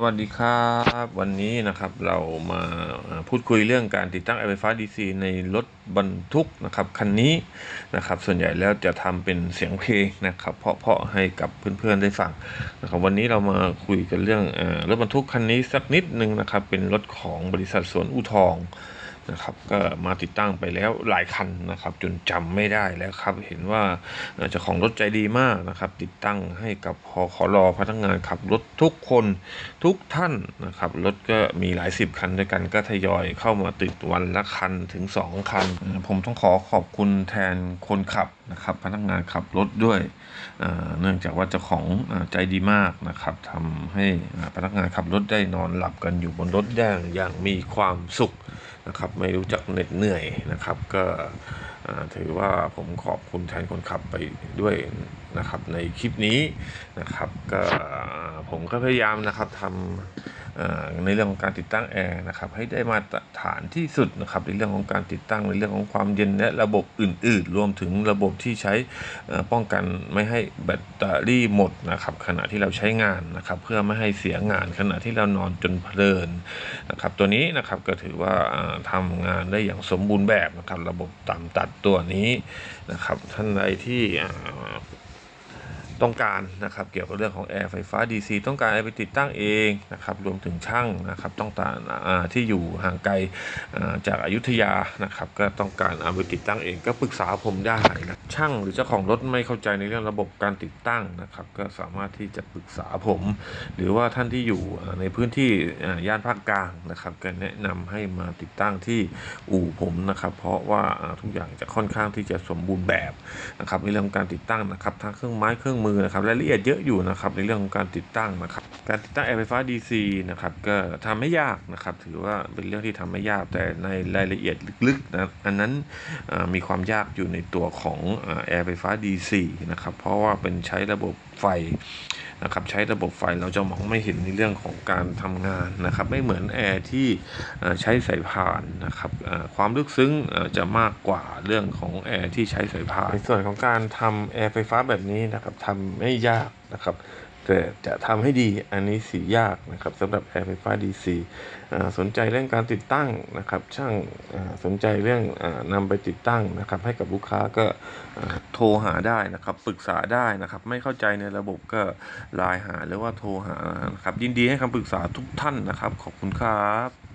สวัสดีครับ วันนี้นะครับเรามาพูดคุยเรื่องการติดตั้งไฟฟ้า DC ในรถบรรทุกนะครับคันนี้นะครับ ส่วนใหญ่แล้วจะทำเป็นเสียงเพลงนะครับ เพาะๆให้กับเพื่อนๆได้ฟังนะครับวันนี้เรามาคุยกันเรื่องอรถบรรทุกคันนี้สักนิดหนึ่งนะครับ เป็นรถของบริษัทสวนอู่ทอง นะครับก็มาติดตั้งไปแล้วหลายคันนะครับ จนจำไม่ได้แล้วครับ เห็นว่าเจ้าของรถใจดีมากนะครับ ติดตั้งให้กับพอขอรอพนักงานขับรถทุกคนทุกท่านนะครับรถก็มีหลายสิบคันด้วยกันก็ทยอยเข้ามาติดวันละคันถึง 2 คัน ผมต้องขอขอบคุณแทนคนขับนะครับ พนักงานขับรถด้วยเนื่องจากว่าเจ้าของใจดีมากนะครับทำให้พนักงานขับรถได้นอนหลับกันอยู่บนรถได้อย่างมีความสุข นะครับไม่รู้จักเหน็ดเหนื่อยนะครับ ก็ถือว่าผมขอบคุณแทนคนขับไปด้วยนะครับในคลิปนี้นะครับ ก็ผมก็พยายามนะครับทำ ในเรื่องของการติดตั้งแอร์นะครับให้ได้มาตรฐานที่สุดนะครับในเรื่องของการติดตั้งในเรื่องของความเย็นและระบบอื่น ๆ รวมถึงระบบที่ใช้ป้องกันไม่ให้แบตเตอรี่หมดนะครับขณะที่เราใช้งานนะครับเพื่อไม่ให้เสียงานขณะที่เรานอนจนเพลินนะครับตัวนี้นะครับก็ถือว่าอ่าทำงานได้อย่างสมบูรณ์แบบนะครับระบบต่ำตัดตัวนี้นะครับท่านใดที่ ต้องการนะครับ เกี่ยวกับเรื่องของแอร์ไฟฟ้า DC ต้องการเอาไปติดตั้งเองนะครับ รวมถึงช่างนะครับ ต้องการที่อยู่ห่างไกลจากอายุทยานะครับ ก็ต้องการเอาไปติดตั้งเองก็ปรึกษาผมได้นะช่างหรือเจ้าของรถไม่เข้าใจในเรื่องระบบการติดตั้งนะครับ ก็สามารถที่จะปรึกษาผม หรือว่าท่านที่อยู่ในพื้นที่ย่านภาคกลางนะครับก็แนะนำให้มาติดตั้งที่อู่ผมนะครับ เพราะว่าทุกอย่างจะค่อนข้างที่จะสมบูรณ์แบบนะครับในเรื่องของการติดตั้งนะครับทั้งเครื่องไม้เครื่องมือนะครับรายละเอียดเยอะอยู่นะครับในเรื่องของการติดตั้งนะครับ การติดตั้งแอร์ไฟฟ้า DC นะครับก็ทำไม่ยากนะครับ ถือว่าเป็นเรื่องที่ทำไม่ยากแต่ในรายละเอียดลึกๆนะอันนั้นมีความยากอยู่ในตัวของแอร์ไฟฟ้า DC นะครับเพราะว่าเป็นใช้ระบบไฟ นะครับใช้ระบบไฟเราจะมองไม่เห็นในเรื่องของการทำงานนะครับ ไม่เหมือนแอร์ที่ใช้สายพานนะครับความลึกซึ้งจะมากกว่าเรื่องของแอร์ที่ใช้สายพานในส่วนของการทำแอร์ไฟฟ้าแบบนี้นะครับทำไม่ยากนะครับ แต่จะทำให้ดีอันนี้สียากนะครับสำหรับแอร์ไฟฟ้า DC อ่าสนใจเรื่องการติดตั้งนะครับ ช่างสนใจเรื่องอนำไปติดตั้งนะครับ ให้กับลูกค้าก็โทรหาได้นะครับปรึกษาได้นะครับ ไม่เข้าใจในระบบก็ไลน์หาหรือว่าโทรหานะครับยินดีให้คำปรึกษาทุกท่านนะครับ ขอบคุณครับ